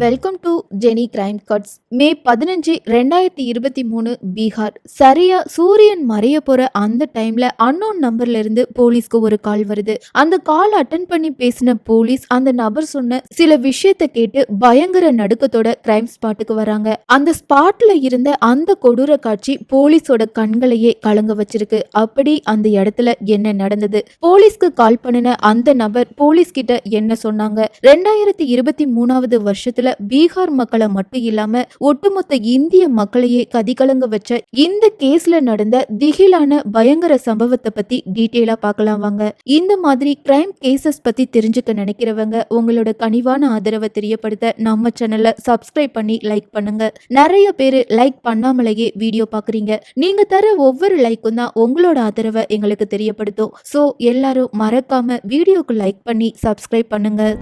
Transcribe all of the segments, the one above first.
Welcome to Jenny crime cuts May பதினஞ்சு ரெண்டாயிரத்தி இருபத்தி மூணு பீகார். சரியா சூரியன் மறைய போற அந்த டைம்ல அன்னோன் நம்பர்ல இருந்து போலீஸ்க்கு ஒரு கால் வருது. அந்த கால் அட்டன் பண்ணி பேசின போலீஸ் அந்த நபர் சொன்ன சில விஷயத்த கேட்டு பயங்கர நடுக்கத்தோட கிரைம் ஸ்பாட்டுக்கு வராங்க. அந்த ஸ்பாட்ல இருந்த அந்த கொடூர காட்சி போலீஸோட கண்களையே கலங்க வச்சிருக்கு. அப்படி அந்த இடத்துல என்ன நடந்தது? போலீஸ்க்கு கால் பண்ணின அந்த நபர் போலீஸ் கிட்ட என்ன சொன்னாங்க? ரெண்டாயிரத்தி இருபத்தி மூணாவது வருஷத்துல பீகார் மக்களை மட்டும் இல்லாம ஒட்டுமொத்த இந்திய மக்களையே கதிகலங்க வச்ச இந்த கேஸ்ல நடந்த திகிலான பயங்கர சம்பவத்தை பத்தி டீட்டெயிலா பார்க்கலாம் வாங்க. இந்த மாதிரி கிரைம் கேசஸ் பத்தி தெரிஞ்சுக்க நினைக்கிறவங்க உங்களோட கனிவான ஆதரவை தெரியப்படுத்த நம்ம சேனலை சப்ஸ்கிரைப் பண்ணி லைக் பண்ணுங்க. நிறைய பேர் லைக் பண்ணாமலேயே வீடியோ பாக்குறீங்க. நீங்க தர ஒவ்வொரு லைக்கும் தான் உங்களோட ஆதரவை எங்களுக்கு தெரியப்படுத்தும். ஸோ எல்லாரும் மறக்காம வீடியோக்கு லைக் பண்ணி சப்ஸ்கிரைப் பண்ணுங்க.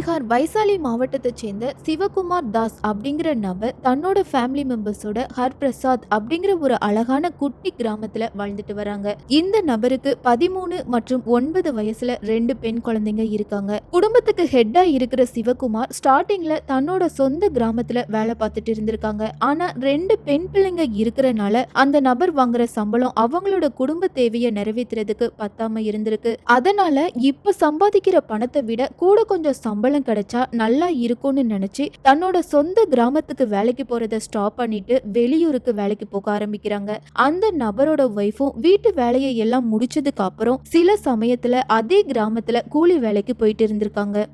பீகார் வைசாலி மாவட்டத்தைச் சேர்ந்த சிவகுமார் தாஸ் அப்படிங்கிற நபர் தன்னோட ஃபேமிலி மெம்பர்ஸோட ஹர் பிரசாத் அப்படிங்கிற ஒரு அழகான குட்டி கிராமத்துல வாழ்ந்துட்டு வராங்க. இந்த நபருக்கு பதிமூணு மற்றும் ஒன்பது வயசுல ரெண்டு பெண் குழந்தைங்க இருக்காங்க. குடும்பத்துக்கு ஹெட்டா இருக்கிற சிவகுமார் ஸ்டார்டிங்ல தன்னோட சொந்த கிராமத்துல வேலை பார்த்துட்டு இருந்திருக்காங்க. ஆனா ரெண்டு பெண் பிள்ளைங்க இருக்கிறனால அந்த நபர் வாங்குற சம்பளம் அவங்களோட குடும்ப தேவையை நிறைவேற்றுறதுக்கு பத்தாம இருந்திருக்கு. அதனால இப்ப சம்பாதிக்கிற பணத்தை விட கூட கொஞ்சம் சம்பளம் கிடைச்சா நல்லா இருக்கும்னு நினைச்சு தன்னோட சொந்த கிராமத்துக்கு வேலைக்கு போறத ஸ்டாப் பண்ணிட்டு வெளியூருக்கு வேலைக்கு போக ஆரம்பிக்கிறாங்க. அந்த நபரோட ஒய்ஃபும் வீட்டு வேலையை எல்லாம் முடிச்சதுக்கு அப்புறம் சில சமயத்துல அதே கிராமத்துல கூலி வேலைக்கு போயிட்டு இருந்திருக்காங்க.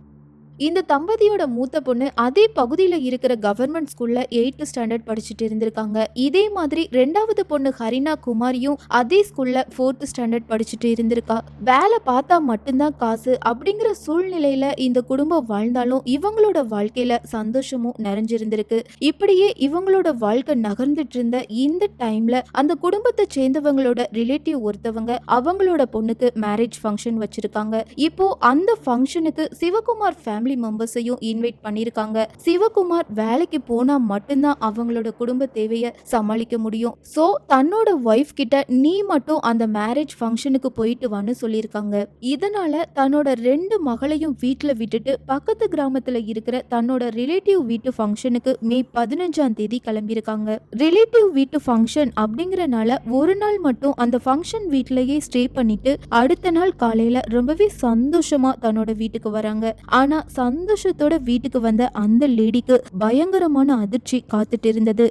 இந்த தம்பதியோட மூத்த பொண்ணு அதே பகுதியில் இருக்கிற கவர்மெண்ட் ஸ்கூல்ல எயித்து ஸ்டாண்டர்ட் படிச்சுட்டு இருந்திருக்காங்க. இதே மாதிரி ரெண்டாவது பொண்ணு ஹரினா குமாரியும் அதே ஸ்கூல்ல ஃபோர்த்து ஸ்டாண்டர்ட் படிச்சுட்டு இருந்திருக்கா. வேலை பார்த்தா மட்டும்தான் காசு அப்படிங்கிற சூழ்நிலையில இந்த குடும்பம் வாழ்ந்தாலும் இவங்களோட வாழ்க்கையில சந்தோஷமும் நிறைஞ்சிருந்திருக்கு. இப்படியே இவங்களோட வாழ்க்கை நகர்ந்துட்டு இருந்த இந்த டைம்ல அந்த குடும்பத்தை சேர்ந்தவங்களோட ரிலேட்டிவ் ஒருத்தவங்க அவங்களோட பொண்ணுக்கு மேரேஜ் ஃபங்க்ஷன் வச்சிருக்காங்க. இப்போ அந்த ஃபங்க்ஷனுக்கு சிவகுமார் ஃபேமிலி மெம்பர்ஸையும் இன்வைட் பண்ணியிருக்காங்க சிவகுமார் வேலைக்கு போனா மட்டும்தான் அவங்களோட குடும்ப தேவையை சமாளிக்க முடியும். ஸோ தன்னோட ஒய்ஃப் கிட்ட நீ மட்டும் அந்த மேரேஜ் ஃபங்க்ஷனுக்கு போயிட்டு வான்னு சொல்லியிருக்காங்க. இதனால தன்னோட ரெண்டு மகளையும் வீட்டில் விட்டுட்டு பக்கத்து கிராமத்தில் இருக்கிற தன்னோட ரிலேட்டிவ் வீட்டு ஃபங்க்ஷனுக்கு மே பதினஞ்சாம் தேதி கிளம்பியிருக்காங்க. ரிலேட்டிவ் வீட்டு ஃபங்க்ஷன் அப்படிங்கிறனால ஒரு நாள் மட்டும் அந்த ஃபங்க்ஷன் வீட்டிலேயே ஸ்டே பண்ணிட்டு அடுத்த நாள் காலையில ரொம்பவே சந்தோஷமா தன்னோட வீட்டுக்கு வராங்க. ஆனா சந்தோஷத்தோட வீட்டுக்கு வந்த அந்த லேடிக்கு பயங்கரமான அதிர்ச்சி காத்துட்டு இருந்தது.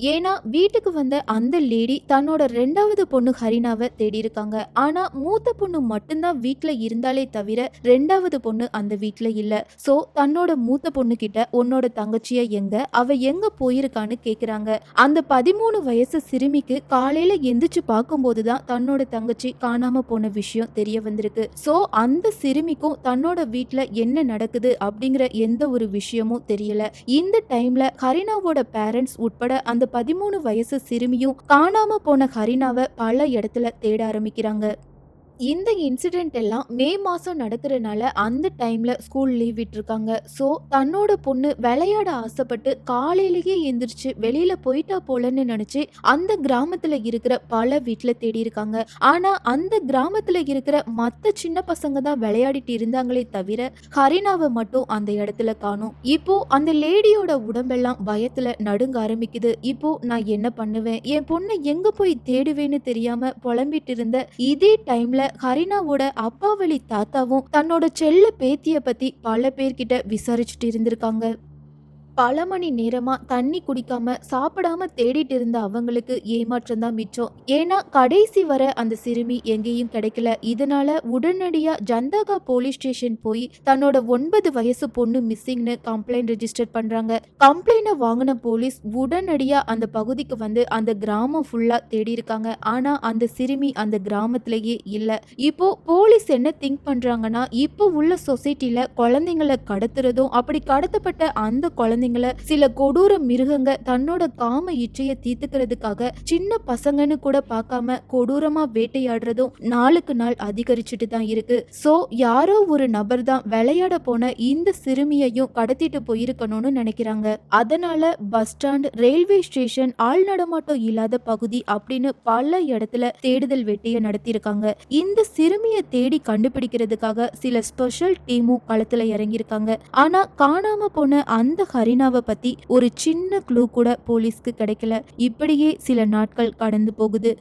ஏன்னா வீட்டுக்கு வந்த அந்த லேடி தன்னோட ரெண்டாவது பொண்ணு ஹரினாவை தேடி இருக்காங்க ஆனா மூத்த பொண்ணு மட்டும்தான் வீட்டுல இருந்தாலே தவிர ரெண்டாவது பொண்ணு அந்த வீட்டுல இல்ல. சோ தன்னோட மூத்த பொண்ணு கிட்ட உன்னோட தங்கச்சிய எங்க? அவ எங்க போயிருக்கான்னு கேக்குறாங்க. அந்த பதிமூணு வயசு சிறுமிக்கு காலையில எந்திரிச்சு பார்க்கும்போது தான் தன்னோட தங்கச்சி காணாம போன விஷயம் தெரிய வந்திருக்கு. சோ அந்த சிறுமிக்கும் தன்னோட வீட்டுல என்ன நடக்குது அப்படிங்கிற எந்த ஒரு விஷயமும் தெரியல. இந்த டைம்ல ஹரினாவோட பேரண்ட்ஸ் உட்பட அந்த பதிமூணு வயசு சிறுமியும் காணாம போன ஹரினாவை பல இடத்துல தேட ஆரம்பிக்கிறாங்க. இந்த இன்சிடென்ட் எல்லாம் மே மாதம் நடக்கிறனால அந்த டைமில் ஸ்கூல் லீவ் விட்டுருக்காங்க. ஸோ தன்னோட பொண்ணு விளையாட ஆசைப்பட்டு காலையிலேயே எந்திரிச்சு வெளியில் போயிட்டா போலன்னு நினச்சி அந்த கிராமத்தில் இருக்கிற பல வீட்டில் தேடி இருக்காங்க. ஆனால் அந்த கிராமத்தில் இருக்கிற மற்ற சின்ன பசங்க தான் விளையாடிட்டு இருந்தாங்களே தவிர ஹரினாவை மட்டும் அந்த இடத்துல காணும். இப்போ அந்த லேடியோட உடம்பெல்லாம் பயத்தில் நடுங்க ஆரம்பிக்குது. இப்போ நான் என்ன பண்ணுவேன்? என் பொண்ணை எங்கே போய் தேடுவேன்னு தெரியாமல் புலம்பிட்டு இருந்த இதே டைமில் ஹரினாவோட அப்பா வழி தாத்தாவும் தன்னோட செல்ல பேத்திய பத்தி பல பேர்கிட்ட விசாரிச்சுட்டு இருந்திருக்காங்க. பல மணி நேரமாக தண்ணி குடிக்காம சாப்பிடாம தேடிட்டு இருந்த அவங்களுக்கு ஏமாற்றம் தான் மிச்சம். ஏன்னா கடைசி வர அந்த சிறுமி எங்கேயும் கிடைக்கல. இதனால உடனடியா ஜந்தகா போலீஸ் ஸ்டேஷன் போய் தன்னோட ஒன்பது வயசு பொண்ணு மிஸ்ஸிங்னு கம்ப்ளைண்ட் ரெஜிஸ்டர் பண்றாங்க. கம்ப்ளைண்ட வாங்கின போலீஸ் உடனடியா அந்த பகுதிக்கு வந்து அந்த கிராமம் ஃபுல்லா தேடி இருக்காங்க. ஆனா அந்த சிறுமி அந்த கிராமத்திலேயே இல்ல. இப்போ போலீஸ் என்ன திங்க் பண்றாங்கன்னா இப்போ உள்ள சொசைட்டில குழந்தைங்களை கடத்துறதும் அப்படி கடத்தப்பட்ட அந்த குழந்தைங்க குழந்தைங்கள சில கொடூர மிருகங்க தன்னோட காம இச்சைய தீர்த்துக்கிறதுக்காக சின்ன பசங்கன்னு கூட பார்க்காம கொடூரமா வேட்டையாடுறதும் நாளுக்கு நாள் அதிகரிச்சுட்டு தான் இருக்கு. சோ யாரோ ஒரு நபர் தான் விளையாட போன இந்த சிறுமியையும் கடத்திட்டு போயிருக்கணும்னு நினைக்கிறாங்க. அதனால பஸ் ஸ்டாண்ட் ரயில்வே ஸ்டேஷன் ஆள் நடமாட்டம் இல்லாத பகுதி அப்படின்னு பல இடத்துல தேடுதல் வேட்டையை நடத்தியிருக்காங்க. இந்த சிறுமியை தேடி கண்டுபிடிக்கிறதுக்காக சில ஸ்பெஷல் டீமும் களத்துல இறங்கியிருக்காங்க. ஆனா காணாம போன அந்த ஹரினாவை பத்தி ஒரு சின்ன க்ளூ கூட போலீஸ்க்கு கிடைக்கல. இப்படியே சில நாட்கள் கடந்து போகுது.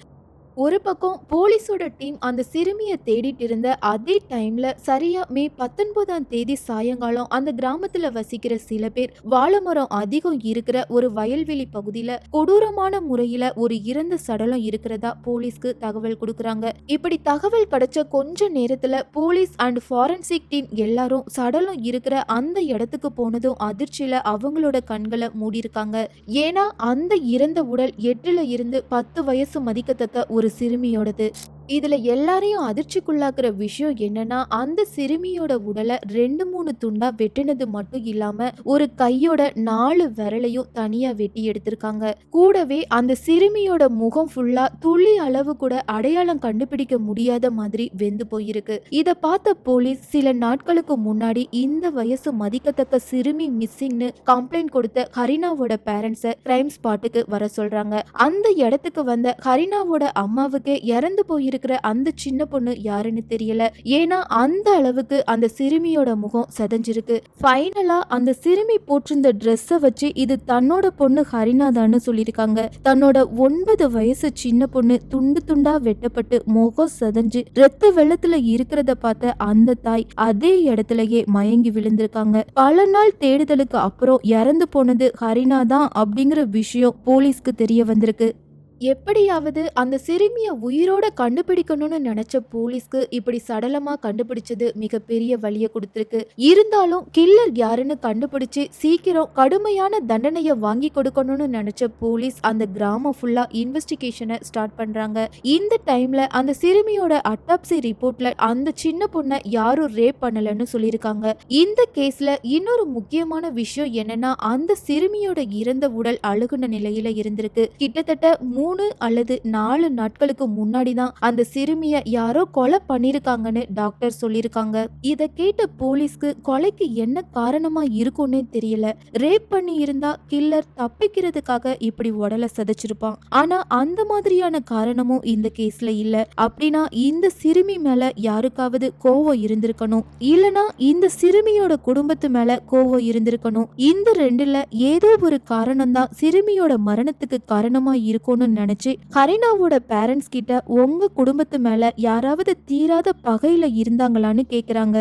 ஒரு பக்கம் போலீஸோட டீம் அந்த சிறுமியை தேடிட்டு இருந்த அதே டைம்ல சரியா மே பத்தொன்பதாம் தேதி சாயங்காலம் அந்த கிராமத்துல வசிக்கிற சில பேர் வாழைமரம் அதிகம் இருக்கிற ஒரு வயல்வெளி பகுதியில கொடூரமான முறையில ஒரு இறந்த சடலம் இருக்கிறதா போலீஸ்க்கு தகவல் கொடுக்குறாங்க. இப்படி தகவல் கிடைச்ச கொஞ்ச நேரத்துல போலீஸ் அண்ட் ஃபாரன்சிக் டீம் எல்லாரும் சடலம் இருக்கிற அந்த இடத்துக்கு போனதும் அதிர்ச்சியில அவங்களோட கண்களை மூடியிருக்காங்க. ஏன்னா அந்த இறந்த உடல் எட்டுல இருந்து பத்து வயசு மதிக்கத்தக்க ஒரு சிறுமியோடது. இதுல எல்லாரையும் அதிர்ச்சிக்குள்ளாக்குற விஷயம் என்னன்னா அந்த சிறுமியோட உடலை ரெண்டு மூணு துண்டா வெட்டினது மட்டும் இல்லாம ஒரு கையோட நாலு விரலையும் தனியா வெட்டி எடுத்திருக்காங்க. கூடவே அந்த சிறுமியோட முகம் ஃபுல்லா துளி அளவு கூட அடையாளம் கண்டுபிடிக்க முடியாத மாதிரி வெந்து போயிருக்கு. இத பார்த்த போலீஸ் சில நாட்களுக்கு முன்னாடி இந்த வயசு மதிக்கத்தக்க சிறுமி மிஸ்ஸிங்னு கம்ப்ளைண்ட் கொடுத்த ஹரினாவோட பேரண்ட்ஸை கிரைம் ஸ்பாட்டுக்கு வர சொல்றாங்க. அந்த இடத்துக்கு வந்த ஹரினாவோட அம்மாவுக்கு இறந்து இருக்கிற அந்த சின்ன பொண்ணு யாருன்னு தெரியல. ஏன்னா அந்த அளவுக்கு அந்த சிறுமியோட முகம் செதஞ்சிருக்கு. ஃபைனலா அந்த சிறுமி போட்டிருந்த ட்ரெஸ்ஸை வச்சு இது தன்னோட பொண்ணு ஹரினா தான்னு சொல்லியிருக்காங்க. தன்னோட ஒன்பது வயசு சின்ன பொண்ணு துண்டு துண்டா வெட்டப்பட்டு முகம் செதஞ்சு ரத்த வெள்ளத்துல இருக்கிறத பார்த்த அந்த தாய் அதே இடத்துலயே மயங்கி விழுந்திருக்காங்க. பல நாள் தேடுதலுக்கு அப்புறம் இறந்து போனது ஹரினா தான் அப்படிங்கிற விஷயம் போலீஸ்க்கு தெரிய வந்திருக்கு. எப்படியாவது அந்த சிறுமியை உயிரோட கண்டுபிடிக்கணும்னு நினைச்ச போலீஸ்க்கு இப்படி சடலமா கண்டுபிடிச்சது மிகப்பெரிய வழியை கொடுத்துருக்கு. இருந்தாலும் கில்லர் யாருன்னு கண்டுபிடிச்சு சீக்கிரம் கடுமையான தண்டனையை வாங்கி கொடுக்கணும்னு நினைச்ச போலீஸ் அந்த கிராமம் ஃபுல்லா இன்வெஸ்டிகேஷனை ஸ்டார்ட் பண்றாங்க. இந்த டைம்ல அந்த சிறுமியோட அட்டாப்சி ரிப்போர்ட்ல அந்த சின்ன பொண்ணை யாரும் ரேப் பண்ணலன்னு சொல்லியிருக்காங்க. இந்த கேஸ்ல இன்னொரு முக்கியமான விஷயம் என்னன்னா அந்த சிறுமியோட இறந்த உடல் அழுகுன நிலையில இருந்திருக்கு. கிட்டத்தட்ட மூணு மூணு அல்லது நாலு நாட்களுக்கு முன்னாடி தான் அந்த சிறுமிய யாரோ கொலை பண்ணிருக்காங்கன்னு டாக்டர் சொல்லியிருக்காங்க. இத கேட்ட போலீஸ்க்கு கொலைக்கு என்ன காரணமா இருக்கும்னே தெரியல. ரேப் பண்ணி இருந்தா கில்லர் தப்பிக்கிறதுக்காக இப்படி உடலை சதைச்சிருப்பான். ஆனா அந்த மாதிரியான காரணமும் இந்த கேஸ்ல இல்ல. அப்படின்னா இந்த சிறுமி மேல யாருக்காவது கோவம் இருந்திருக்கணும். இல்லனா இந்த சிறுமியோட குடும்பத்து மேல கோவம் இருந்திருக்கணும். இந்த ரெண்டுல ஏதோ ஒரு காரணம் தான் சிறுமியோட மரணத்துக்கு காரணமா இருக்கும்னு நினச்சி ஹரினாவோட பேரண்ட்ஸ் கிட்ட உங்கள் குடும்பத்து மேலே யாராவது தீராத பகையில் இருந்தாங்களான்னு கேட்குறாங்க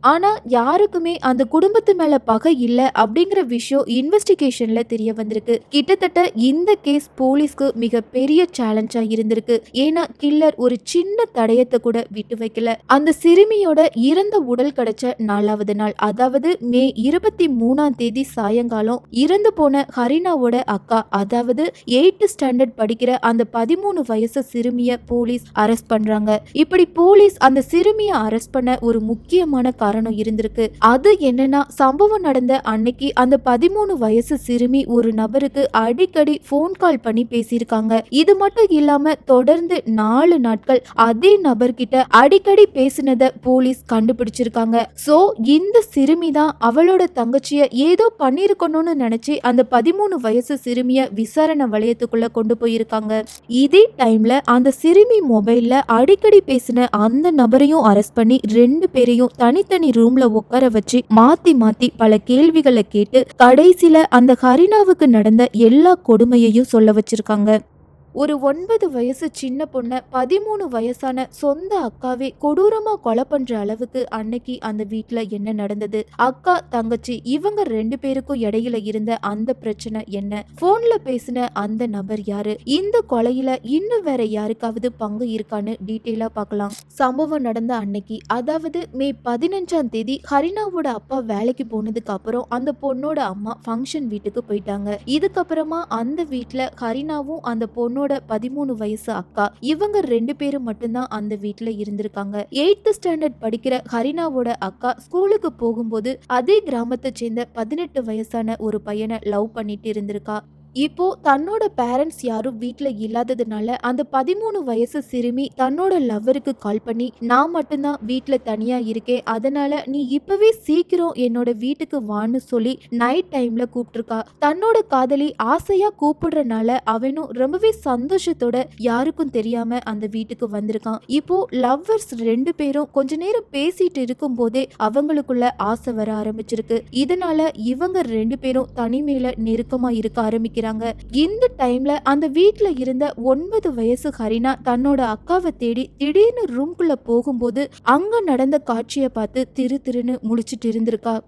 ஆனால் யாருக்குமே அந்த குடும்பத்து மேலே பகை இல்லை அப்படிங்கிற விஷயம் இன்வெஸ்டிகேஷனில் தெரிய வந்திருக்கு. கிட்டத்தட்ட இந்த கேஸ் போலீஸ்க்கு மிகப்பெரிய சேலஞ்சாக இருந்திருக்கு. ஏன்னா கில்லர் ஒரு சின்ன தடயத்தை கூட விட்டு வைக்கல. அந்த சிறுமியோட இறந்த உடல் கிடைச்ச நாலாவது நாள் அதாவது மே இருபத்தி மூணாம் தேதி சாயங்காலம் இறந்து போன ஹரினாவோட அக்கா அதாவது எயித்து ஸ்டாண்டர்ட் படிக்கிற அந்த பதிமூணு வயசு சிறுமியை போலீஸ் அரெஸ்ட் பண்றாங்க. இப்படி போலீஸ் அந்த சிறுமியை அரெஸ்ட் பண்ண ஒரு முக்கியமான காரணம் இருந்திருக்கு. அது என்னன்னா சம்பவம் நடந்த அன்னைக்கு அந்த பதிமூணு வயசு சிறுமி ஒரு நபருக்கு அடிக்கடி ஃபோன் கால் பண்ணி பேசியிருக்காங்க. இது மட்டும் இல்லாம தொடர்ந்து நாலு நாட்கள் அதே நபர்கிட்ட அடிக்கடி பேசினத போலீஸ் கண்டுபிடிச்சிருக்காங்க. சோ இந்த சிறுமி தான் அவளோட தங்கச்சிய ஏதோ பண்ணிருக்கணும்னு நினைச்சு அந்த பதிமூணு வயசு சிறுமிய விசாரணை வளையத்துக்குள்ள கொண்டு போயிருக்காங்க. இதே டைம்ல அந்த சிறுமி மொபைல்ல அடிக்கடி பேசின அந்த நபரையும் அரெஸ்ட் பண்ணி ரெண்டு பேரையும் தனித்தனி ரூம்ல உட்கார வச்சு மாத்தி மாத்தி பல கேள்விகளை கேட்டு கடைசியில அந்த ஹரினாவுக்கு நடந்த எல்லா கொடுமையையும் சொல்ல வச்சிருக்காங்க. ஒரு ஒன்பது வயசு சின்ன பொண்ணை பதிமூணு வயசான சொந்த அக்காவே கொடூரமாக கொலை பண்ணுற அளவுக்கு அன்னைக்கு அந்த வீட்டில் என்ன நடந்தது? அக்கா தங்கச்சி இவங்க ரெண்டு பேருக்கும் இடையில இருந்த அந்த பிரச்சனை என்ன? போன்ல பேசின அந்த நபர் யாரு? இந்த கொலையில இன்னும் வேற யாருக்காவது பங்கு இருக்கான்னு டீட்டெயிலா பார்க்கலாம். சம்பவம் நடந்த அன்னைக்கு அதாவது மே பதினஞ்சாம் தேதி ஹரினாவோட அப்பா வேலைக்கு போனதுக்கு அப்புறம் அந்த பொண்ணோட அம்மா ஃபங்க்ஷன் வீட்டுக்கு போயிட்டாங்க. இதுக்கப்புறமா அந்த வீட்டில் ஹரினாவும் அந்த பொண்ணோட அவனோட பதிமூணு வயசு அக்கா. இவங்க ரெண்டு பேரும் மட்டும்தான் அந்த வீட்டுல இருந்திருக்காங்க. எயித்து ஸ்டாண்டர்ட் படிக்கிற ஹரினாவோட அக்கா ஸ்கூலுக்கு போகும்போது அதே கிராமத்தை சேர்ந்த பதினெட்டு வயசான ஒரு பையனை லவ் பண்ணிட்டு இருந்திருக்கா. இப்போ தன்னோட பேரண்ட்ஸ் யாரும் வீட்டில் இல்லாததுனால அந்த பதிமூணு வயசு சிறுமி தன்னோட லவ்வருக்கு கால் பண்ணி நான் மட்டும்தான் வீட்டில் தனியா இருக்கேன். அதனால நீ இப்பவே சீக்கிரம் என்னோட வீட்டுக்கு வான்னு சொல்லி நைட் டைம்ல கூப்பிட்டுருக்கா. தன்னோட காதலி ஆசையா கூப்பிடுறனால அவனும் ரொம்பவே சந்தோஷத்தோட யாருக்கும் தெரியாம அந்த வீட்டுக்கு வந்திருக்கான். இப்போ லவ்வர்ஸ் ரெண்டு பேரும் கொஞ்ச நேரம் பேசிட்டு இருக்கும் போதே அவங்களுக்குள்ள ஆசை வர ஆரம்பிச்சிருக்கு. இதனால இவங்க ரெண்டு பேரும் தனிமையில நெருக்கமா இருக்க ஆரம்பிக்கிறாங்க. இந்த டைம்ல அந்த வீட்டுல இருந்த ஒன்பது வயசு ஹரினா தன்னோட அக்காவை தேடி திடீர்னு ரூம்குள்ள போகும்போது அங்க நடந்த காட்சியை பார்த்து திரு திருன்னு முழிச்சிட்டு இருந்திருக்கா.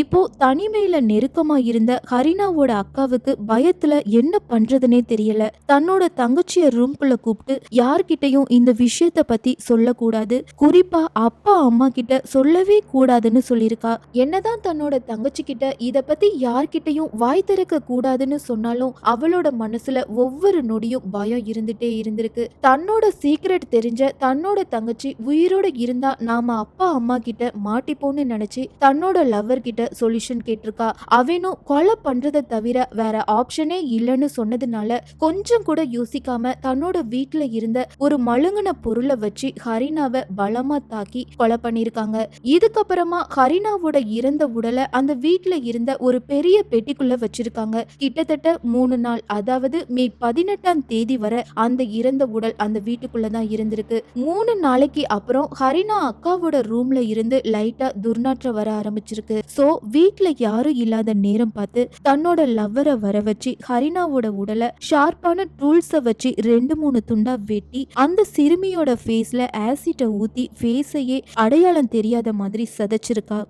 இப்போ தனிமையில நெருக்கமா இருந்த ஹரினாவோட அக்காவுக்கு பயத்துல என்ன பண்றதுனே தெரியல. தன்னோட தங்கச்சிய ரூம்குள்ள கூப்பிட்டு யார்கிட்டயும் இந்த விஷயத்த பத்தி சொல்லக்கூடாது. குறிப்பா அப்பா அம்மா கிட்ட சொல்லவே கூடாதுன்னு சொல்லியிருக்கா. என்னதான் தன்னோட தங்கச்சி கிட்ட இத பத்தி யார்கிட்டயும் வாய் திறக்க கூடாதுன்னு சொன்னாலும் அவளோட மனசுல ஒவ்வொரு நொடியும் பயம் இருந்துட்டே இருந்திருக்கு. தன்னோட சீக்ரெட் தெரிஞ்ச தன்னோட தங்கச்சி உயிரோட இருந்தா நாம அப்பா அம்மா கிட்ட மாட்டிப்போன்னு நினைச்சு தன்னோட லவ்வர் கிட்ட சொல்யூஷன் கேட்டிருக்கா. அவனும் கொலை பண்றதை தவிர வேற ஆப்ஷனே இல்லைன்னு சொன்னதுனால கொஞ்சம் கூட யோசிக்காம தன்னோட வீட்டுல இருந்த ஒரு மழுங்கின பொருளை வச்சு ஹரினாவை பலமா தாக்கி கொலை பண்ணிருக்காங்க இதுக்கப்புறமா ஹரினாவோட இறந்த உடலை அந்த வீட்டுல இருந்த ஒரு பெரிய பெட்டிக்குள்ள வச்சிருக்காங்க. கிட்டத்தட்ட மூணு நாள் அதாவது மே பதினெட்டாம் தேதி வரை அந்த இறந்த உடல் அந்த வீட்டுக்குள்ள தான் இருந்திருக்கு. மூணு நாளைக்கு அப்புறம் ஹரினா அக்காவோட ரூம்ல இருந்து லைட்டா துர்நாற்றம் வர ஆரம்பிச்சிருக்கு. சோ வீட்டில் யாரும் இல்லாத நேரம் பார்த்து தன்னோட லவ்வரை வர வச்சு ஹரினாவோட உடலை ஷார்ப்பான டூல்ஸை வச்சு ரெண்டு மூணு துண்டா வெட்டி அந்த சிறுமியோட ஃபேஸில் ஆசிட்டை ஊற்றி ஃபேஸையே அடையாளம் தெரியாத மாதிரி சதைச்சிருக்கா.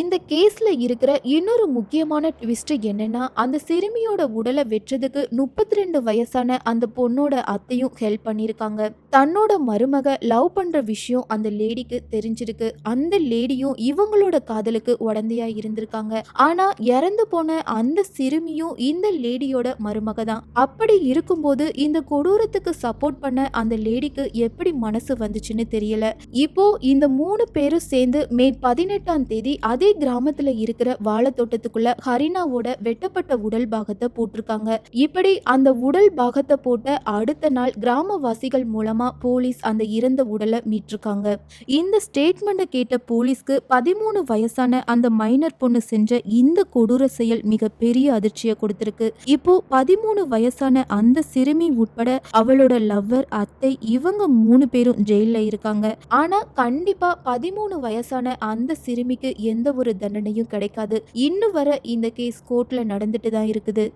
இந்த கேஸில் இருக்கிற இன்னொரு முக்கியமான ட்விஸ்ட் என்னன்னா அந்த சிறுமியோட உடலை வெற்றதுக்கு முப்பத்தி ரெண்டு வயசான அந்த பொண்ணோட அத்தையும் ஹெல்ப் பண்ணியிருக்காங்க. தன்னோட மருமக லவ் பண்ணுற விஷயம் அந்த லேடிக்கு தெரிஞ்சிருக்கு. அந்த லேடியும் இவங்களோட காதலுக்கு உடந்தையா இருந்திருக்காங்க. ஆனா இறந்து போன அந்த சிறுமியும் இந்த லேடியோட மருமக தான். அப்படி இருக்கும்போது இந்த கொடூரத்துக்கு சப்போர்ட் பண்ண அந்த லேடிக்கு எப்படி மனசு வந்துச்சுன்னு தெரியல. இப்போ இந்த மூணு பேரும் சேர்ந்து மே பதினெட்டாம் தேதி அதே கிராமத்துல இருக்கிற வாழைத்தோட்டத்துக்குள்ள ஹரினாவோட வெட்டப்பட்ட உடல் பாகத்தை போட்டிருக்காங்க. இப்படி அந்த உடல் பாகத்தை போட்ட அடுத்த நாள் கிராமவாசிகள் மூலமா போலீஸ் அந்த இறந்த உடலை மீட்டிருக்காங்க இந்த ஸ்டேட்மெண்ட்டை கேட்ட போலீஸ்க்கு பதிமூணு வயசான அந்த மைனர் பொண்ணு செஞ்ச இந்த கொடூர செயல் மிக பெரிய அதிர்ச்சியை கொடுத்திருக்கு. இப்போ பதிமூணு வயசான அந்த சிறுமி உட்பட அவளோட லவ்வர் அத்தை இவங்க மூணு பேரும் ஜெயில இருக்காங்க. ஆனா கண்டிப்பா பதிமூணு வயசான அந்த சிறுமிக்கு எந்த ஒரு தண்டனையும் கிடைக்காது. இன்னும் வர இந்த கேஸ் கோர்ட்ல நடந்துட்டு தான் இருக்குது.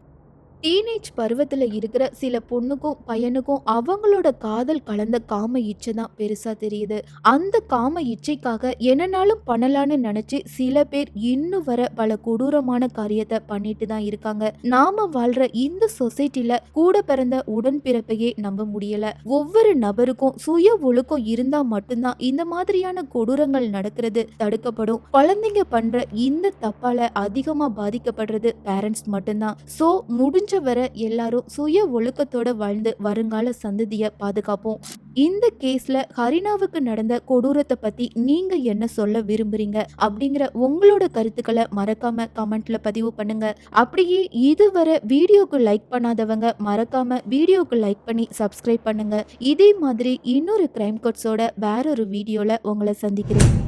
டீனேஜ் பருவத்தில் இருக்கிற சில பொண்ணுக்கும் பையனுக்கும் அவங்களோட காதல் கலந்த காம இச்சை தான் பெருசாக தெரியுது. அந்த காம இச்சைக்காக என்னனாலும் பண்ணலான்னு நினச்சி சில பேர் இன்னும் வர பல கொடூரமான காரியத்தை பண்ணிட்டு தான் இருக்காங்க. நாம வாழ்ற இந்த சொசைட்டியில் கூட பிறந்த உடன்பிறப்பையே நம்ப முடியல. ஒவ்வொரு நபருக்கும் சுய ஒழுக்கம் இருந்தா மட்டும்தான் இந்த மாதிரியான கொடூரங்கள் நடக்கிறது தடுக்கப்படும். குழந்தைங்க பண்ற இந்த தப்பால அதிகமாக பாதிக்கப்படுறது பேரண்ட்ஸ் மட்டும்தான். சோ முடிஞ்ச வர எல்லாரும் சுய ஒழுக்கத்தோட வாழ்ந்து வருங்கால சந்ததியை பாதுகாப்போம். இந்த கேஸ்ல ஹரினாவுக்கு நடந்த கொடூரத்தை பத்தி நீங்க என்ன சொல்ல விரும்புறீங்க? அப்படிங்கிற உங்களோட கருத்துக்களை மறக்காம கமெண்ட்ல பதிவு பண்ணுங்க. அப்படியே இதுவரை வீடியோக்கு லைக் பண்ணாதவங்க மறக்காம வீடியோக்கு லைக் பண்ணி சப்ஸ்கிரைப் பண்ணுங்க. இதே மாதிரி இன்னொரு கிரைம் கோட்ஸோட வேற ஒரு வீடியோல உங்களை சந்திக்கிறேன்.